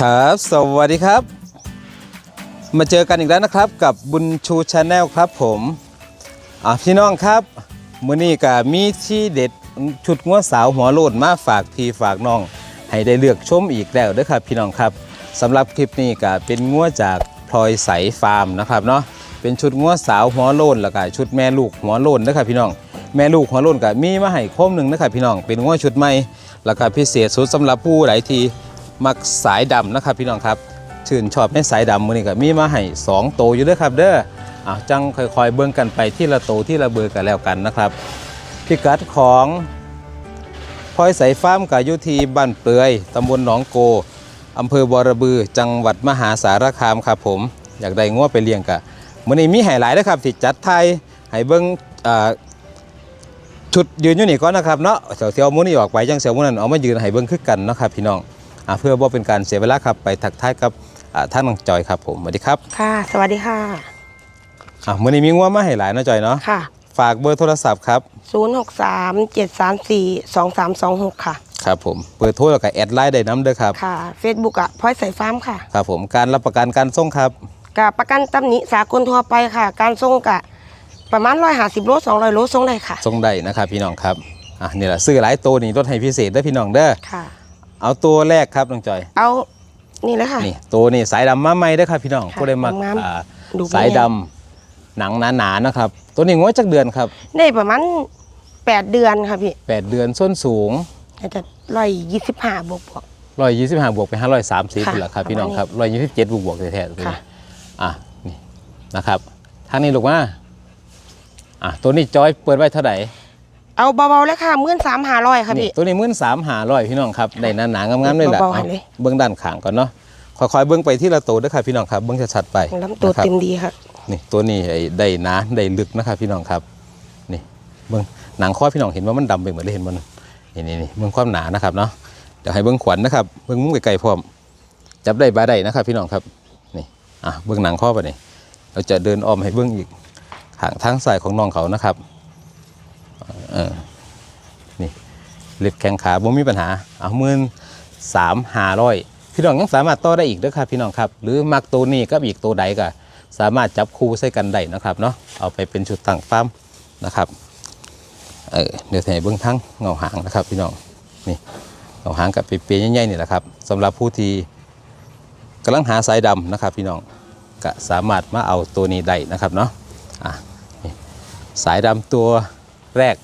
ครับ สวัสดีครับ มาเจอกันอีกแล้วนะครับ กับบุญชูชาแนลครับผมอะพี่น้องครับมื้อนี้ก็มีที่เด็ดชุดงัวสาวหัวโลนมาฝากพี่ฝากน้อง ให้ได้เลือกชมอีกแล้วเด้อครับพี่น้องครับสำหรับคลิปนี้ก็เป็นงัวจากพลอยใสฟาร์มนะครับเนาะเป็นชุดงัวสาวหัวโลนแล้วก็ชุดแม่ลูกหัวโลนนะครับพี่น้อง แม่ลูกหัวโลนก็มีมาให้โคมหนึ่งนะครับพี่น้องเป็นงัวชุดใหม่แล้วก็พิเศษสุดสำหรับผู้ใดที่ มักสายดำนะครับพี่น้องครับชื่นชอบในสายดำมือนี้ก็มีมาให้2โตวอยู่ด้วยครับเด้ออ่าจังค่อยๆเบิ่งกันไปที่ละโตที่ละเบอกันแล้วกันนะครับพิกัดของพลอยใสฟาร์มกับยุทีบ้านเปลือยตำบลหนองโกอำเภอบอระบือจังหวัดมหาสารคามครับผมอยากได้งัวไปเลี้ยงกะมือนี้มีให้หลายนะครับที่จัดไทยให้เบิ่งอ่าชุดยืนอยู่นี่ก่อนนะครับเนาะเสียวเสียวมื้อนี้ออกไปจังเสียวมือนั้นเอามายืนให้เบิ่งคือกันนะครับพี่น้อง เพื่อบ่เป็นการเสียเวลาครับไปทักทายกับอ่าท่านน้องจอยครับผมสวัสดีครับค่ะ สวัสดีค่ะอ่ามื้อนี้มีงัวมาให้หลายเนาะจอยเนาะค่ะฝากเบอร์โทรศัพท์ครับ 063 734 2326 ค่ะ ครับผม เบอร์โทรแล้วก็แอดไลน์ได้น้ำเด้อครับ ค่ะ Facebook อะพลอยใส่ฟาร์มค่ะ ครับผม การรับประกันการส่งครับกับประกันตำหนิสากลทั่วไปค่ะ การส่งกะประมาณ150โล200โลส่งได้ค่ะ ส่งได้นะครับพี่น้องครับ อะนี่แหละซื้อหลายตัวนี่ลดให้พิเศษเด้อพี่น้องเด้อ ค่ะ เอาตัวแรกครับน้องจอย เอานี่เลยค่ะ นี่ตัวนี้สายดำมาใหม่เด้อครับพี่น้องค่ะผู้ใดมักงามๆอ่าดูสายแม่ดำหนังหนาๆนะครับ ตัวนี้งวดจักเดือนครับได้ประมาณ8เดือนค่ะพี่8เดือนส้นสูง อาจจะ125บวกบวก125บวกไป530ค่ะนี่แหละครับประมาณพี่น้องครับ127บวกบวกๆแท้ๆตัวค่ะนี้อะนี่นะครับทางนี้ลูกมาอะตัวนี้จอยเปิดไว้เท่าไหร่ เอาเบาๆเลยค่ะมื่นสามหาร้อยค่ะนี่พี่ตัวนี้มื่นสามหาร้อยพี่น้องครับได้หนาหนางามๆเลยแหละเบาๆเอาเลยเบื้องด้านข้างก่อนเนาะค่อยๆเบื้องไปที่ละตัวเด้วยครับพี่น้องครับเบื้องชัดๆไปลำตัวนะครับ เต็มดีค่ะนี่ตัวนี้ไอ้ได้หนาได้ลึกนะครับพี่น้องครับนี่เบื้องหนังข้อพี่น้องเห็นว่ามันดำไปเหมือนได้เห็นมันนี่นี่นี่เบื้องความหนานะครับเนาะเดี๋ยวให้เบื้องขวัญนะครับเบื้องมุ้งไกลๆพร้อม จับได้บาได้นะครับ พี่น้องครับนี่อะเบื้องหนังข้อไปนี่เราจะเดินอ้อมให้เบื้องอีกทางทางซ้ายของน้องเขานะครับ เออเล็บแข้งขาบ่มีปัญหาเอาหมื่นสามหาร้อยพี่น้องยังสามารถต่อได้อีกด้อครับพี่น้องครับ หรือมักตัวนี้กับอีกตัวใดก็สามารถจับคู่ใส่กันได้นะครับเนาะเอาไปเป็นชุดตั้งฟาร์มนะครับเออเดี๋ยวให้เบื้องทั้งเงาหางนะครับ พี่น้องนี่เงาหางกับเปียๆใหญ่ๆนี่แหละครับสำหรับผู้ที่กำลังหาสายดำนะครับ พี่น้องก็สามารถมาเอาตัวนี้ได้นะครับเนาะอะสายดำตัว แรก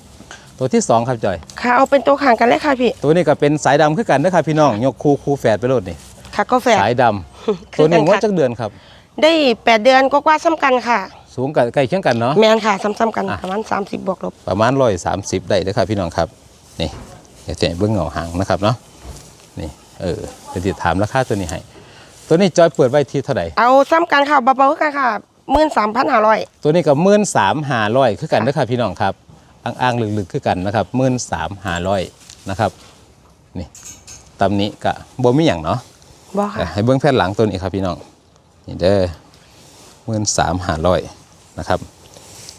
ตัวที่สองครับจอยค่ะเอาเป็นตัวข่างกันเลยค่ะพี่ ตัวนี้ก็เป็นสายดำคือกันนะครับพี่น้องยกคู่คู่แฝดไปโลดนี่ค่ะก็แฝด สายดำตัวนี้งวดจักเดือนครับ ได้8เดือนก็กว่าซ้ำกันค่ะ สูงกับใกล้เคียงกันเนาะ แมนค่ะซ้ำๆกันอะ ประมาณ30 บวกลบ ประมาณร้อยสามสิบได้เด้อครับพี่น้องครับนี่เดี๋ยวจะให้เบิ้งเงาหางนะครับเนาะนี่เออเดี๋ยวจะถามราคาตัวนี้ให้ตัวนี้จอยเปิดไว้ที่เท่าไหร่เอาซ้ำกันค่ะเบาๆกันค่ะมื่นสามพันห้าร้อยตัวนี้กับมื่นสามหาร้อยคือกันนะครับพี่น้องครับ อ้างๆลึกๆคือกันนะครับมื่นสามหาร้อยนะครับนี่ตำนี้กะบ่มีอย่างเนาะบออะค่ะให้เบื้องแผ่นหลังตัวนี้ครับพี่น้องนี่เด้อเมื่นสามหาร้อยนะครับ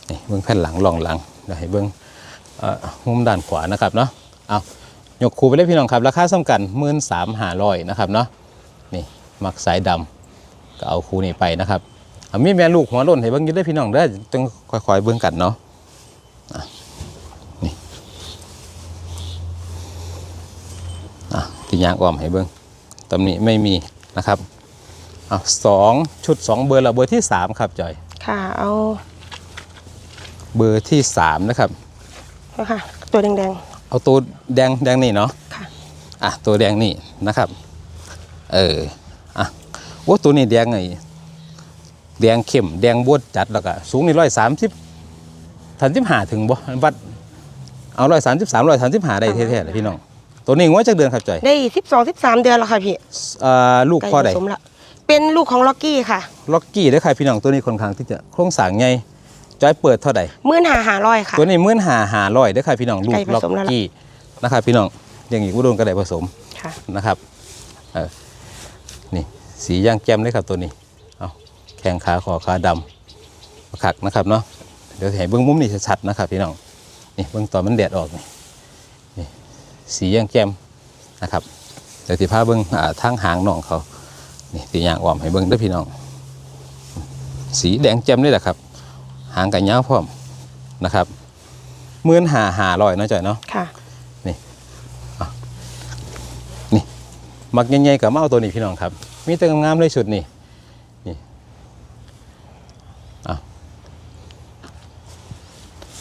นี่เบื้องแผ่นหลังรองหลังเดี๋ยวให้เบื้องเอ่อมุมด้านขวานะครับเนาะเอายกคูไปเลยพี่น้องครับราคาสำกันเมื่นสามหาร้อยนะครับเนาะนี่มักสายดำก็เอาคูนี้ไปนะครับเอามีแม่ลูกหัวโล้นให้เบื้องอยืดได้อพี่น้องเด้อต้องค่อยๆเบื้องกันเนาะอะนี่อะ ที่ยางอ้อมให้เบื้องตำหนิไม่มีนะครับเอาสองชุดสองเบอร์ละเบอร์ที่สามครับจอย ค่ะเอาเบอร์ที่สามนะครับเอาค่ะ ตัวแดงเอาตัวแดงแดงนี่เนาะค่ะอะตัวแดงนี่นะครับ เอออะโอ้ตัวนี้แดงไงแดงเข้มแดงบวดจัดแล้วก็สูงนี่ร้อยสามสิบทันสิบหาถึงบ่วัดเอาร้อยสามสิบสามร้อยสามสิบหาได้แท้ๆเลยพี่น้อง ตัวนี้งวดจากเดือนครับจอยๆได้สิบสองสิบสามเดือนแล้วค่ะพี่เอ่อลูกพ่อใดผสมละเป็นลูกของล็อกกี้ค่ะล็อกกี้ได้อครับพี่น้องตัวนี้ค่อนข้างที่จะโครงสร้างใหญ่จอยเปิดเท่าใดมื่นหาหาร้อยค่ะตัวนี้มื่นหาหาร้อยได้อครับพี่น้องลูกไก่ผล็อกสมแล้วล่ะกี้นะครับพี่น้องอย่างอีกอุดมกระไดผสมค่ะนะครับเออนี่สีย่างแจ่มเลยครับตัวนี้เอาแข้งขาคอขาดำขักนะครับเนาะเดี๋ยวให้เบื้องมุมนี่ชัดๆนะครับพี่น้องนี่เบื้องตอนมันแดดออกนี่ นี่สีย่างแจ่มนะครับเดี๋ยวที่พาเบื้องอ่าทางหางน้องเขานี่ตียางอ้อมให้เบิ่งเด้อพี่น้อง สีแดงแจ่มนี่แหละครับ หางกับยาวพร้อมนะครับหมื่นหาหาลอยเนาะจ่อยเนาะค่ะมักใหญ่ๆกับมาเอาตัวนี้พี่น้องครับ มีแต่งามๆเลยชุดนี่นี่อะ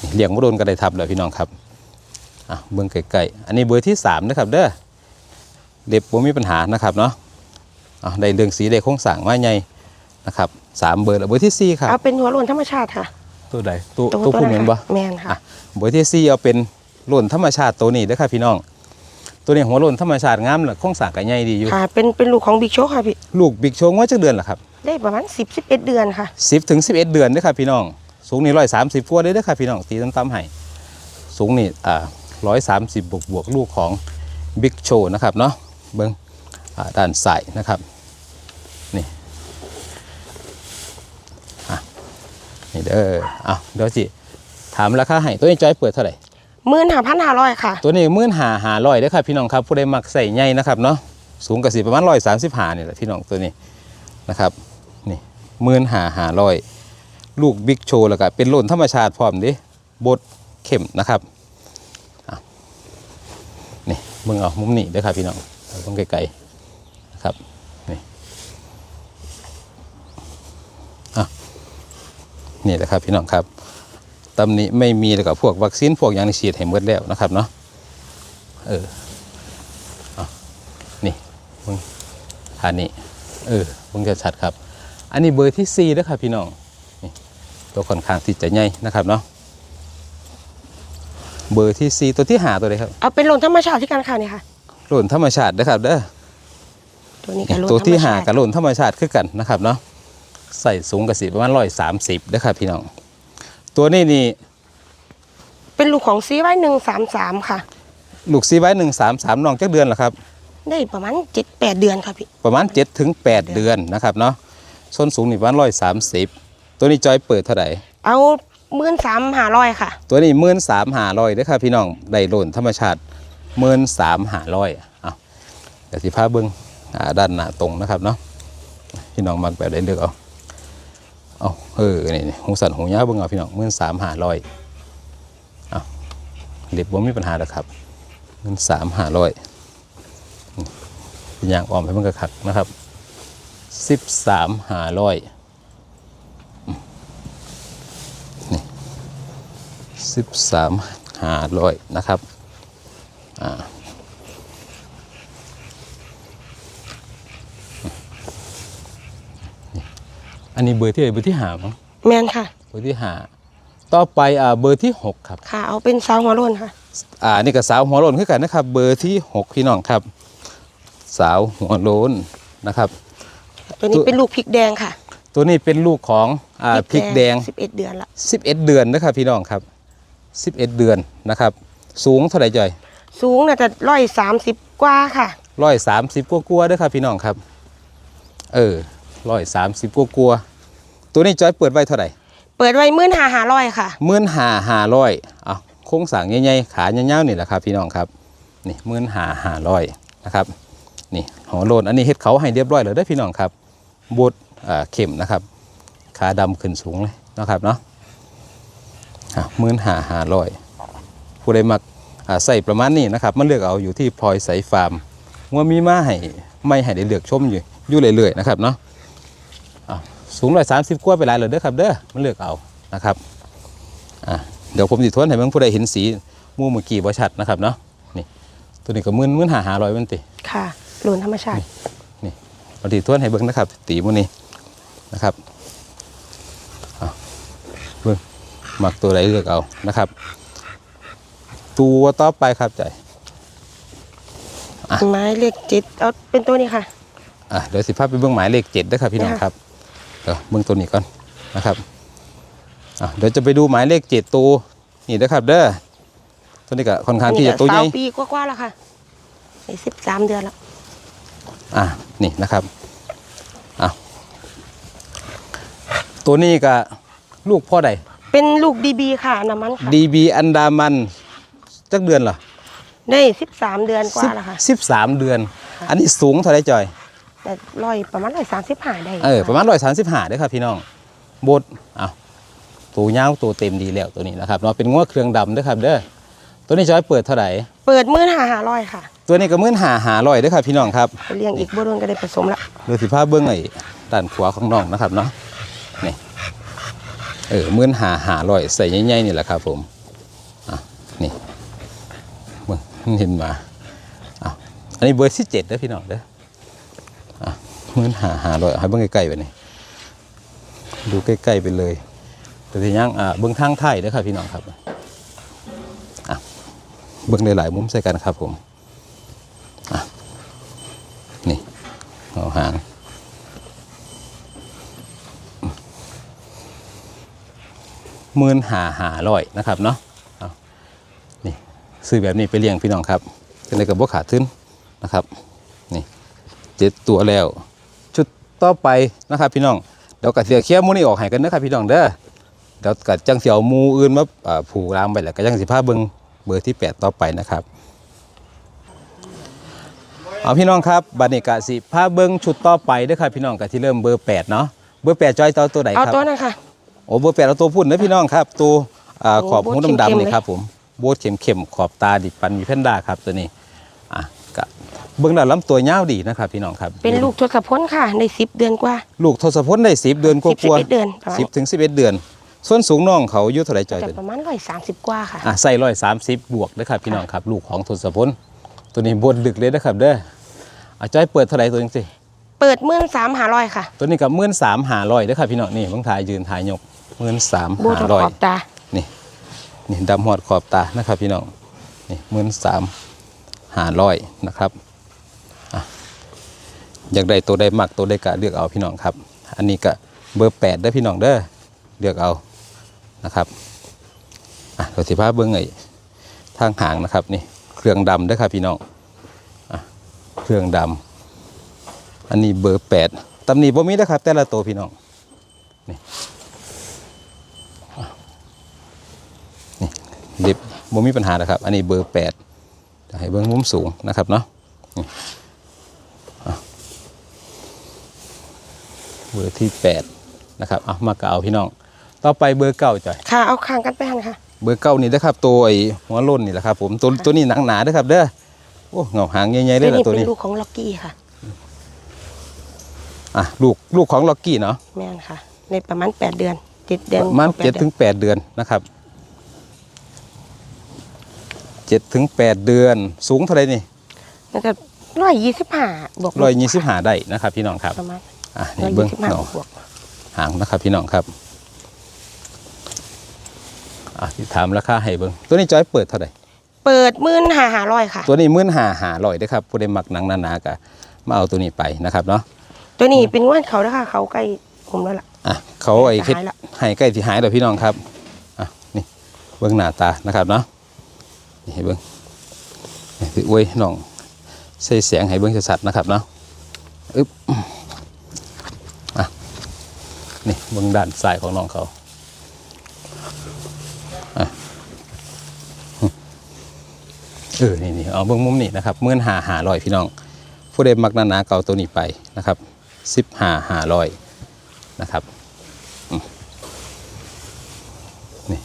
นี่เลี้ยงบ่โดนก็ได้ทับเลยพี่น้องครับ อะเบิ่งไกลๆอันนี้เบอร์ที่สามนะครับเด้อเด็บบ่มีปัญหานะครับเนาะอะได้เรื่องสีได้โครงสร้างมาใหญ่นะครับสามเบอร์แล้วเบอร์ที่สี่ครับเอาเป็นหัวโลนธรรมชาติค่ะ ตัวใดตัวตัวผู้นั้นเหม็นค่ะบ่แมนค่ะอะ เบอร์ที่สี่เอาเป็นโล่นธรรมชาติตัวนี้เด้อครับพี่น้อง ตัวนี้หัวโล่นธรรมชาติงามเลยโครงสร้างก็ใหญ่ดีอยู่ค่ะ เป็นเป็นลูกของบิ๊กโชคค่ะพี่ลูกบิ๊กโชงว่าจักเดือนล่ะครับได้ประมาณ10 11 เดือนค่ะ 10ถึง11 เดือนเด้อครับพี่น้อง สูงนี่130กว่าเด้อเด้อครับพี่น้องตีต่ำๆให้สูงนี่อ่า 130 บวกบวกๆลูกของบิ๊กโชนะครับเนาะเบิ่งอ่าด้านซ้ายนะครับนี่อะนี่เด้ออะเดี๋ยวสิถามราคาให้ตัวนี้จอยเปิดเท่าไหร่มื่นหาพันหาร้อยค่ะ ตัวนี้มื่นหาหาลอยเด้อครับพี่น้องครับผู้ใดมักใส่ใหญ่นะครับเนาะสูงกว่าสิประมาณร้อยสามสิบหาเนี่ยแหละพี่น้องตัวนี้นะครับนี่มื่นหาหาลอยลูกบิ๊กโชว์แล้วก็เป็นโล่นธรรมชาติพร้อมดิบดเข้มนะครับอะ มึงเอามุมนี้ด้ครับพี่น้องเอาตรงไกลๆนะครับนี่อะนี่แหละครับพี่น้องครับตำหนิไม่มีแล้วก็พวกวัคซีนพวกอย่างนี้ฉีดให้หมดแล้วนะครับเนาะเอออนี่มึงอันนี้เออมึงจะชัดครับ อันนี้เบอร์ที่สี่แล้วครับพี่น้องนี่ตัวค่อนข้างที่จะใหญ่นะครับเนาะ เบอร์ที่สี่ตัวที่หาตัวเลยครับเอาเป็นโลนธรรมชาติที่กันค่ะเนี่ยค่ะโหล่นธรรมชาตินะครับเด้อตัวนี้กับโลนตัวธรรที่มหาชาติกับโหล่นธรรมชาติคือกันนะครับเนาะใส่สูงกระสีประมาณร้อยสามสิบนะครับพี่น้อง ตัวนี้นี่ เป็นลูกของซีไว้หนึ่งสามสามค่ะ ลูกซีไว้หนึ่งสามสามน้องจักเดือนเหรอครับ ได้ประมาณเจ็ดแปดเดือนค่ะพี่ประมาณ7ถึง8เดือนนะครับเนาะส้นสูงนี่ประมาณร้อยสามสิบตัวนี้จอยเปิดเท่าไหร่เอา มื่นสามหาร้อยค่ะ ตัวนี้หมื่นสามหาร้อยเด้อครับพี่น้องได้โลนธรรมชาติหมื่นสามหาร้อยเอาเดี๋ยวสิพาเบิ้งอ่าด้านหน้าตรงนะครับเนาะพี่น้องมักแบบได้เลือกเอาเอาเออนี่นี่หูสันหูยาเบิ้งเอาพี่น้องหมื่นสามหาร้อยเอาเล็บบ่มีปัญหาหรอกครับหมื่นสามหาร้อยเป็นอย่างออมให้มันกระขักนะครับสิบสามหาร้อย สิบสามหาร้อยนะครับอ่าอันนี้เบอร์ที่ไหนเบอร์ที่หามั้งแมนค่ะ เบอร์ที่หาต่อไปอ่าเบอร์ที่หกครับค่ะ เอาเป็นสาวหัวโลนค่ะ อ่านี่กับสาวหัวโลนคือกันนะครับ เบอร์ที่หกพี่น้องครับ สาวหัวโลนนะครับ ตัวนี้ตัวเป็นลูกพริกแดงค่ะ ตัวนี้เป็นลูกของอ่าพริกแดงสิบเอ็ดเดือนละ11เดือนนะครับพี่น้องครับ 11เดือนนะครับ สูงเท่าไหร่จ่อย สูงน่าจะร้อยสามสิบกว่าค่ะร้อยสามสิบกว่าๆเด้วยครับพี่น้องครับ เออร้อยสามสิบกว่าๆตัวนี้จอยเปิดไว้เท่าไหร่เปิดไว้มื่นหาหาร้อยค่ะหมื่นหาหาร้อยอะโค้งสั่งใหญ่ๆขาเงาวๆนี่แหละครับพี่น้องครับนี่หมื่นหาหาร้อยนะครับนี่หอโลนอันนี้เฮ็ดเขาให้เรียบร้อยเลยได้อพี่น้องครับบดอ่าเข็มนะครับ ขาดำขึ้นสูงเลยนะครับเนาะ หมื่นหาหาร้อยผู้ใดมักอ่าใส่ประมาณนี้นะครับมันเลือกเอาอยู่ที่พลอยใสฟาร์มว่ามีมาให้ไม่ให้ได้เลือกชมอยู่อยู่เรื่อยๆนะครับเนาะอะสูงร้อยสามสิบกว่าไปหลายเลยเด้อครับเด้อมันเลือกเอานะครับอะเดี๋ยวผมสิทวนให้เบิ่งผู้ใดเห็นสีหมู่เมื่อกี้บ่ชัดนะครับเนาะนี่ตัวนี้ก็มื่นมื่นหาหาร้อยมันติค่ะโลนธรรมชาติเราสิทวนให้เบิ่งนะครับ ตีหมื้นี้นะครับอะเบิ่ง มักตัวใดเลือกเอานะครับ ตัวต่อไปครับใจอะไม้เลขเจ็ดเอาเป็นตัวนี้ค่ะอะเดี๋ยวสิพาไปเบิ่งหมายเลขเจ็ดนะครับพี่น้องค่ะครับเดี๋ยวเบิ่งตัวนี้ก่อนนะครับอะเดี๋ยวจะไปดูหมายเลขเจ็ดตัวนี่นะครับ เด้อตัวนี้ก็ค่อนข้างที่จะตัวใหญ่สาวปีกว่าๆแล้วค่ะในสิบสามเดือนแล้วอะนี่นะครับอะตัวนี้ก็ลูกพ่อใด เป็นลูกดีบีค่ะน้ำมันค่ะ DB อันดามันจักเดือนเหรอได้สิบสามเดือนกว่าแล้วค่ะสิบสามเดือน อันนี้สูงเท่าไรจอยแต่ร้อยประมาณร้อยสามสิบห้าได้เออประมาณร้อยสามสิบห้าเด้อครับพี่น้องบดเอาตัวยาวตัวเต็มดีแล้วตัวนี้นะครับเนาะเป็นง้วเครื่องดำเด้อครับ เด้อตัวนี้จอยเปิดเท่าไหร่เปิดมื่นหาหาร้อยค่ะ ตัวนี้ก็มื่นหาหาร้อยเด้อครับพี่น้องครับไปเลี้ยงอีกบ่โดนก็ได้ผสมละเรือสิผ้าเบื้องไอ้ด้านขวาของน้องนะครับเนาะนี่ เออมื่นหาหาร้อยใส่ใหญ่ๆนี่แหละครับผมอะนี่เบิ่งเห็นมาอะอันนี้เบอร์ที่เจ็ดเด้อพี่น้องเด้ออะมื่นหาหาร้อยให้เบิ่งใกล้ๆไปนี่ดูใกล้ๆไปเลย แต่ที่ยังอะเบื้องทางไทยเด้อครับพี่น้องครับอะเบื้องหลายๆมุมใส่กันครับผมอะนี่เอาหาง หมื่นหาหาร้อยนะครับเนาะนี่ซื้อแบบนี้ไปเลี้ยงพี่น้องครับเป็นอะไรกับบ่ขาดทุนนะครับนี่เจ็ดตัวแล้ว ชุดต่อไปนะครับ พี่น้องเดี๋ยวกัดเสียเคี้ยวมูนี่ออกให้กันนะครับพี่น้องเด้อเดี๋ยวกัดจังเสียวมูอื่นมาผูกรามไปแล้วก็จังสิผ้าเบิงเบอร์ที่ 8 ต่อไปนะครับเอาพี่น้องครับบันี้กะสิผ้าเบิงชุดต่อไปเด้อครับพี่น้องกะที่เริ่มเบอร์8เนาะเบอร์8จอยต่อตัวไหนครับเอาตัวนั้นค่ะ โอ้เบอร์แปดเอาตัวพุ่นนะพี่น้องครับ ตัวอ่าโอ้ขอบหูโบทเข้มๆดำๆนี่เลยครับผมโบดเข็มๆขอบตาดิบปันมีแพนด้าครับตัวนี้อะกะเบื้องด้านลำตัวยาวดีนะครับพี่น้องครับ เป็นลูกทศพลค่ะในสิบเดือนกว่า ลูกทศพลได้สิบเดือนกสิบว่าสิบเอ็ดเดือนประมาณสิบถึงสิบเอ็ดเดือน ส่วนสูงน้องเขาอายุเท่าไหรจอยจะตัวประมาณร้อยสามสิบกว่าค่ะอะใส่ร้อยสามสิบบวกนะครับพี่น้องครับ ลูกของทศพลตัวนี้บดลึกเลยนะครับเด้ออะจอยเปิดเท่าไหรตัวจริงเปิดมื่นสามหาร้อยค่ะๆตัวนี้กับมื่นสามหาร้อยเด้อครับพี่น้องนี่เบางทายยืนทายยก มื่นสามโบหาทร้อยขอบตานี่นี่ดำหอดขอบตานะครับพี่น้องนี่หมื่นสามหาร้อยนะครับอะอยากได้ตัวใดมักตัวใดกะเลือกเอาพี่น้องครับ อันนี้ก็เบอร์แปดได้อพี่น้องเด้อเลือกเอานะครับอะเราสิพาเบิ้งไอ้ทางหางนะครับนี่เครื่องดำเด้อครับพี่น้องอะเครื่องดำอันนี้เบอร์แปดตำหนิบ่มีนะครับแต่ละตัวพี่น้องดิ บบ่มีปัญหานะครับ อันนี้เบอร์แปดจะให้เบิ้งมุมสูงนะครับเนาะนี่อะเบอร์ที่แปดนะครับเอามาเก่าพี่น้อง ต่อไปเบอร์เก้าจ่อยค่ะเอาข้างกันไปหันค่ะ เบอร์เก้านี่นะครับ ตัวไอ้หัวโล้นนี่แหละครับผมตัวตัวนี้หนังหนาเด้อครับเด้อโอ้เงาหางใหญ่ๆเลตัวยนี้นะตัวเป็นนี้ลูกของล็อกกี้ค่ะอะลูกลูกของล็อกกี้เนาะแม่นค่ะ ในประมาณแปดเดือนเจ็ดเดือนประมาณแปเจ็ดอนถึงแปดเดือนนะครับ เจ็ดถึงแปดเดือนสูงเท่าไหรนี่แล้วก็ร้อยยี่สิบห้าบวกลบร้อยยี่สิบห้าได้นะครับ พี่น้องครับประมาณอะร้อนี่ยเบิ้งยี่สิบห้าเนาะบวกหางนะครับ พี่น้องครับอะที่ถามราคาให้เบิ้งตัวนี้จอยเปิดเท่าไหร่เปิดมื่นหาหาร้อยค่ะ ตัวนี้มื่นหาหาลอยได้อครับผู้ใดมักหนังหนาๆกะมาเอาตัวนี้ไปนะครับเนาะตัวนี้เป็นว่านเขาแล้วค่ะ เขาใกล้ผมแล้วล่ะอะเขาไอ้จะคิดหายละให้ใกล้ที่หายแล้วพี่น้องครับอะนี่เบิ้งหน้าตานะครับเนาะนี่ ให้เบิ้งนี่ออวยน้องใส่เสียงให้เบิ้งชัดๆนะครับเนาะอึ๊บอะนี่เบิ้งด้านซ้ายของน้องเขาเออ นี่นี่เอาเบื้องมุมนี่นะครับเมื่อนหาหาลอยพี่น้อง ผู้ใดมักหนาเก่าตัวนี้ไปนะครับสิบหาหาลอยนะครับอืมนี่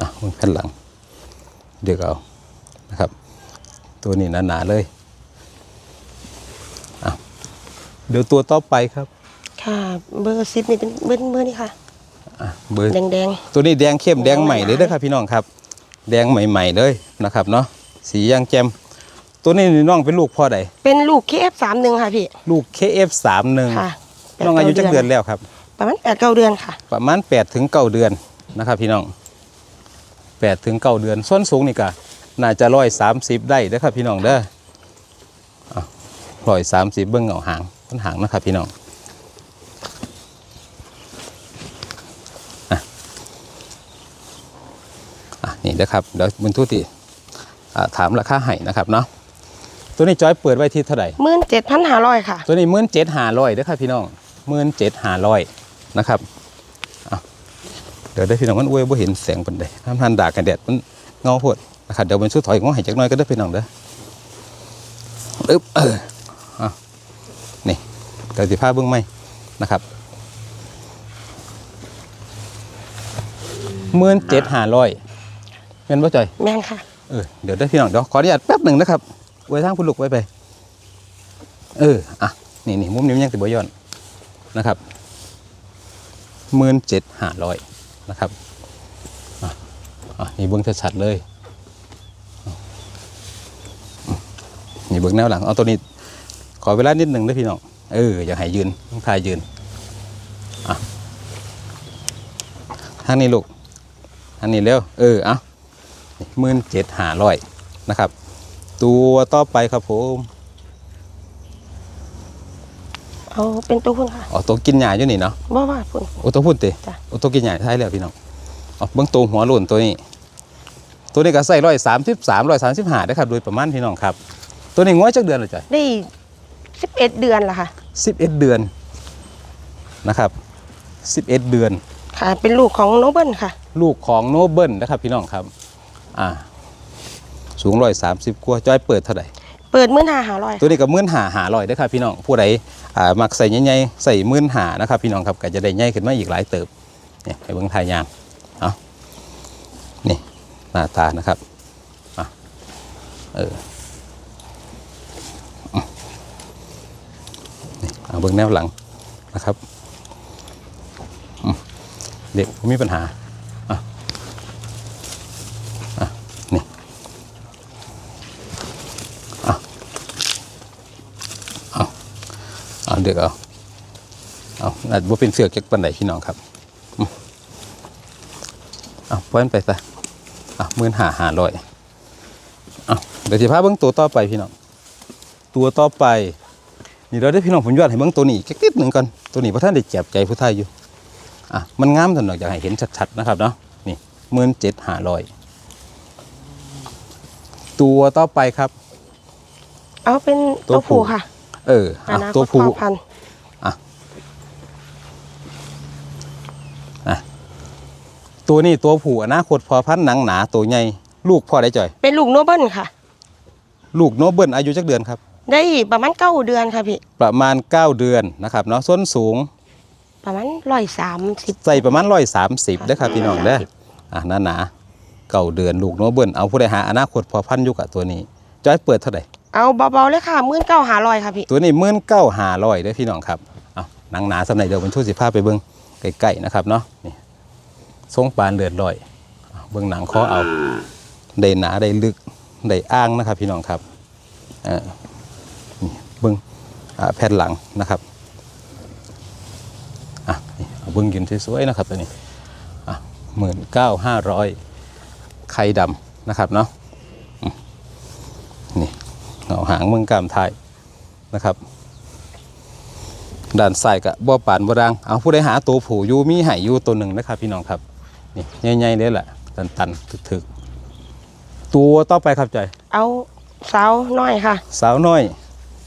อะมึง แผ่นหลัง เดี๋ยวเอานะครับ ตัวนี้หนาๆเลยอะเดี๋ยวตัวต่อไปครับ ค่ะ เบอร์สิบนี่เป็นเบอร์เบอร์นี่ค่ะอะเบอร์แดงแดงตัวนี้แดงเข้มแดงใหม่เลยโอ้ยเด้อครับพี่น้องครับ แดงใหม่ๆเลยนะครับเนาะสีย่างแจ่มตัวนี้นี่น้องเป็นลูกพ่อใดๆเป็นลูกเคฟสามหนึ่งค่ะพี่ ลูก KF31 ค่ะแปดน้องอายุจักก้เดือนแล้วครับ ประมาณแปดเก้าเดือนค่ะ ประมาณ8ถึง9เดือนนะครับพี่น้อง 8ถึง9เดือน ส่วนสูงนี่ก็น่าจะร้อยสามสิบได้เด้อครับพี่น้องเด้อร้อยสามสิบเบื้องเหงาหางต้นหางนะครับพี่น้องอะอะนี่นะครับเดี๋ยวบรรทุติอ่าถามราคาให้นะครับเนาะตัวนี้จอยเปิดไว้ที่เท่าไหร่หมื่นเจ็ดพันห้าร้อยค่ะ ตัวนี้มื่นเจ็ดหาร้อยเด้อครับพี่น้องมื่นเจ็ดหาร้อยนะครับเอาเดี๋ยวได้พี่น้องมันอวยบ่เห็นแสงปันใดทำทันด่ากันแดดมันเงาโพดนะครับเดี๋ยวมันสู้ถอยงอให้จักหน้อยก็ได้อพี่น้องเด้ออึ๊บเออดี๋ยวสิพาเบิ่งใหม่นะครับหมื่นเจ็ดห้าร้อยเป็นบ่จ่อยแม่นค่ะ เออเดี๋ยวได้พี่น้องเดี๋ยวขออนุญาตแป๊บหนึ่งนะครับไว้ทางคุณลูกไว้ไป เอออะนี่นี่มุมนี้มันยังติดบย้อนนะครับหมื่นเจ็ดห้าร้อย นะครับอะอะนี่เบิ้องชัดๆเลยนี่เบิ้องแนวหลังเอาตัวนี้ขอเวลานิดหนึ่งนะพี่น้องเอออย่าให้ยืนต้องทายยืนอะทางนี้ลูกทางนี้เร็วเออเอาหมื่นเจ็ดหาร้อยนะครับ ตัวต่อไปครับผม เอาเป็นตัวคุณค่ะอ๋อตัวกินหญ้าอยู่นี่เนาะบ่ว่าคุณโอ้ตัวพุ่นเตะจ้ะ โอ้ตัวกินหญ้าใช่แล้วพี่น้องอ๋อเบื้องตัวหัวหล่นตัวนี้ ตัวนี้ก็ใส่ร้อยสามสิบสามร้อยสามสิบห้าได้ครับโดยประมาณพี่น้องครับ ตัวนี้ง้อยจักเดือนเลยจ้ะได้สิบเอ็ดเดือนละค่ะสิบเอ็ดเดือนนะครับสิบเอ็ดเดือน ค่ะ เป็นลูกของโนเบิลค่ะ ลูกของโนเบิลนะครับพี่น้องครับ อ่า สูงร้อยสามสิบกว่าจอยเปิดเท่าไหร่ เปิดมื่นหาหาร้อยตัวนี้ก็มื่นหาหาลอยได้ครับพี่น้องผู้ใดมักใส่ใหญ่ๆใส่มื่นหานะครับพี่น้องครับก็จะได้ใหญ่ขึ้นมาอีกหลายเติบเนี่ยให้เบิ่งทายยามเอานี่หน้าตานะครับเอออืมนี่เอาเบิ่งแนวหลังนะครับเด็กบ่มีปัญหาอะอะนี่ เอาเด็กเอาเอาอาจจะเป็นเสือกจากปันไดพี่น้องครับอืมเอาปล่อยมันไปซะอะมื่นหาหาลอยเอาเดี๋ยวสิพาเบิ้งตัวต่อไปพี่น้องตัวต่อไป นี่เราได้พี่น้องผมยอดให้เบิ้งตัวนี้อีกจักนิดหนึ่งก่อนตัวนี้พระท่านได้เจ็บใจผู้ไทยอยู่อะมันงามสำหรับอยากให้เห็นชัดๆนะครับเนาะนี่มื่นเจ็ดหาลอยตัวต่อไปครับ เอาเป็นตัวตัวผู้ผู้ค่ะ เออออะนาคตัวตผู้พ่อพันธุ์ตัวนี้ตัวผู้อนาคตพอพันธุ์หนังหนาตัวใหญ่ลูกพ่อได้จ่อย เป็นลูกโนเบิลค่ะ ลูกโนเบิลอายุจักเดือนครับ ได้ประมาณเก้าเดือนค่ะพี่ ประมาณ 9 เดือนนะครับเนาะส้นสูงประมาณร้อยสามสิบใส่ประมาณร้อยสามสิบได้อครับพี่น้องเด้ออะหนาหนาเก่าเดือนลูกโนเบิลเอาผู้ใดหาอนาคตพอพันธุ์อยู่กับตัวนี้จอยเปิดเท่าไหร่ เอาเบาๆเลยค่ะมื่นเก้าหาร้อยค่ะพี่ตัวนี้มื่นเก้าหาร้อยเด้อพี่น้องครับเอาหนังหนาสำหรับเดี๋ยวผมช่วยสิภาไปเบิ้งใกล้ๆนะครับเนาะนี่ทรงปานเลือดลอยเบิ้องหนังข้อเอาได้หนาได้ลึกได้อ้างนะครับ พี่น้องครับเออนี่เบิ้อ่าแผ่นหลังนะครับอะนี่เบิ้องยืนสวยๆนะครับตัวนี้อะหมื่นเก้าห้าร้อยไข่ดำนะครับเนาะนี่ เอาหางเมืองกามไทยนะครับด้านซ้ายกับบ่อปานบ่ดังเอาผู้ใดหาตัวผูอยู่มีไห่อยู่ตัวหนึ่งนะครับพี่น้องครับนี่ใหญ่ๆเลยแหละตันตันๆถึกๆตัวต่อไปครับจอยเอาสาวน้อยค่ะ สาวน้อย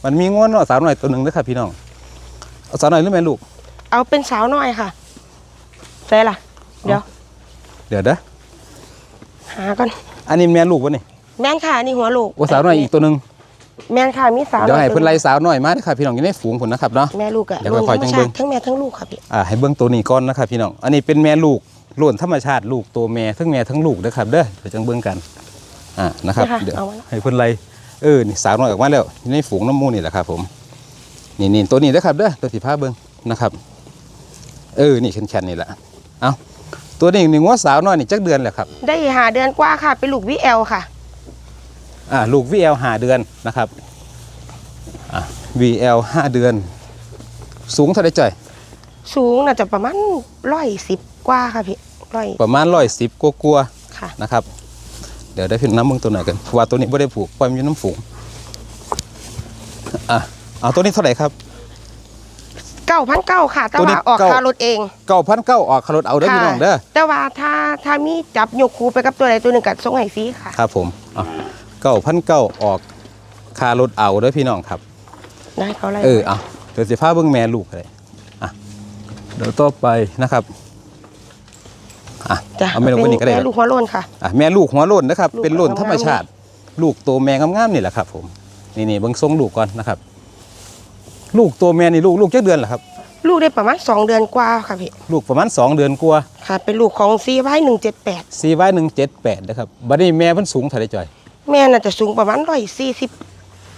มันมีง้อนเนาะสาวน้อยตัวหนึ่งนะครับพี่น้องเอาสาวน้อยหรือแม่ลูก เอาเป็นสาวน้อยค่ะใช่ล่ะ เดี๋ยว เดี๋ยวเด้อหาก่อนอันนี้แม่ลูกวะนี่แม่นค่ะนี่หัวลูกโอ้สาวน้อยอีกตัวหนึ่ง แม่นค่ะมีสาวเดี๋ยวให้ตัวเพิ่นไล่สาวน้อยมาเด้อครับพี่น้องอยู่ในฝูงผลนะครับเนาะ แม่ลูกอะเดี๋ยวค่อยๆจังเบิ่ง ทั้งแม่ทั้งลูกค่ะพี่อ่าให้เบิ่งตัวนี้ก่อนนะครับพี่น้อง อันนี้เป็นแม่ลูกล้วนธรรมชาติลูกตัวแม่ทั้งแม่ทั้งลูกเด้อครับเด้อเดี๋ยวจังเบิ่งกันอ่านะครับนี่ค่ะเดี๋ยวเอามาแล้วให้เพิ่นไล่เออนี่สาวน้อยออกมาแล้วอยู่ในฝูงน้ำมูนี่แหละครับผมนี่นี่ตัวนี้เด้อครับเด้อตัวสีผ้าเบิ่งนะครับ เออนี่แข็งๆนี่แหละเอาตัวนี้นี่งัวสาวน้อยนี่จักเดือนแหละครับ ได้หาเดือนกว่าค่ะเป็นลูกวิเอลค่ะอ่า ลูก VL ห้าเดือนนะครับอ่า VL ห้าเดือน สูงเท่าไดจ่อย สูงน่าจะประมาณร้อยสิบกว่าค่ะพี่ร้อยประมาณร้อยสิบกลัวาๆค่ะนะครับ เดี๋ยวได้พี่น้ำมึงตัวไหนอยกันเพราะว่าตัวนี้ไม่ได้ผูกปล่อยมันอยู่น้ำฝูงอะเอาตัวนี้เท่าไหร่ครับเก้าพันเก้าค่ะ แต่ตัวนี้ว่าออกเก้าค่ารถเองเก้าพันเก้าออกคารถเอาเด้อพี่น้องเด้อแต่ว่าถ้าถ้ามีจับยกคูไปกับตัวใดตัวหนึ่งกับส่งให้ฟรีค่ะ ครับผม เก้าพันเก้าออกคารถเอาเด้อพี่น้องครับ ได้เขาไล่เออเอาเดี๋ยวสิพาเบิ่งแม่ลูกเลยอะเดี๋ยวต่อไปนะครับอะจ้ะเอาแม่ลูกคนนี้ก็ได้แม่ครับลูกหัวโลนค่ะ อะแม่ลูกหัวโล้นนะครับ ลูกเป็นโล้นงามๆธรรมชาติ ลูกโตแม่งามๆนี่แหละครับ ผม นี่นี่เบิ่งทรงลูกก่อนนะครับ ลูกตัวแม่นี่ลูกลูกจักเดือนเหรอครับ ลูกได้ประมาณ2เดือนกว่าค่ะพี่ลูกประมาณ2เดือนกว่าค่ะ เป็นลูกของซีไว้หนึ่งเจ็ดแปดซีไว้178นะครับบัดนี้แม่เพิ่นสูงเท่าไหร่จอย แม่น่าจะสูงประมาณร้อยสี่สิบ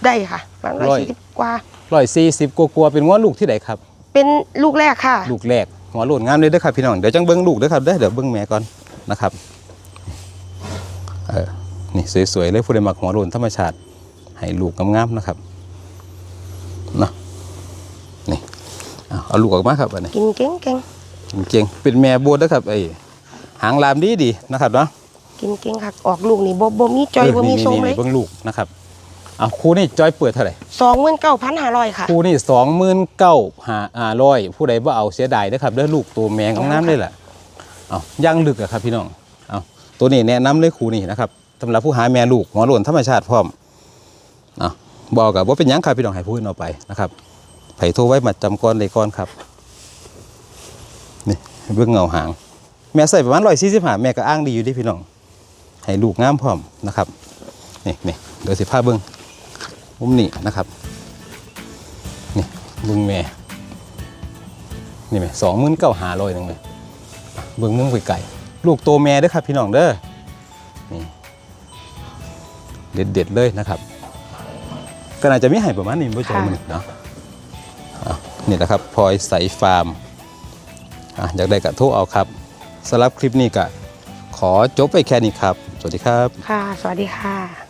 ได้ค่ะประมาณร้อยสี่สิบกว่า140กว่าๆเป็นง้อลูกที่ไหนครับ เป็นลูกแรกค่ะ ลูกแรกหัวโลดงามเลยเด้อครับพี่น้องเดี๋ยวจังเบิ้งลูกเด้อครับเด้อเดี๋ยวเบิ้งแม่ก่อนนะครับเออนี่สวยๆเลยผู้ใดมักหัวโลนธรรมชาติให้ลูกงามๆนะครับเนาะนี่เอาเอาลูกออกมาครับอันนี้กินเก่งเก่งเก่งๆเป็นแม่บัวเด้อครับไอ้หางลามดีดีๆนะครับเนาะๆ กินเก่งค่ะออกลูกนี่บ่บ่มีจอยบ่มีทรงเลยเบิ้งลูกนะครับเอาคู่นี่จอยเปิดเท่าไหร่สองหมื่นเก้าพันห้าร้อยค่ะคู่นี่สองหมื่นเก้าหาอ่าร้อยผู้ใดว่าเอาเสียดายนะครับเด้อลูกตัวแมงงามๆเลยล่ะเอาย่างลึกอะครับพี่น้องเอาตัวนี้แนะนำเลยคู่นี้นะครับสำหรับผู้หาแม่ลูกหัวโลนธรรมชาติพร้อมเอาบอกกับว่าเป็นหยังครับพี่น้องให้ผู้อื่นเอาไปนะครับไผ่โทรไว้มาจำก้อนเลยก้อนครับนี่เบื้องเงาหาง แม่ใส่ประมาณร้อยสี่สิบห้าแม่ก็อ้างดีอยู่เดิพี่น้อง ให้ลูกงามพร้อมนะครับนี่นี่เดี๋ยวสิผ้าเบิ้งมุมนี้นะครับนี่เบิ้งแม่นี่แม่สองหมื่นเก้าหาร้อยหนึ่งเลยเบิ้งเมืองไก่ลูกโตแม่เด้อครับพี่น้องเด้อนี่เด็ดเด็ดๆเลยนะครับ ก็น่าจะมีให้ประมาณนี้บ่จอยมันเนาะอะนี่แหละครับพลอยใสฟาร์มอะอยากได้กระโทรเอาครับสำหรับคลิปนี้ก็ ขอจบไปแค่นี้ครับ สวัสดีครับ ค่ะ สวัสดีค่ะ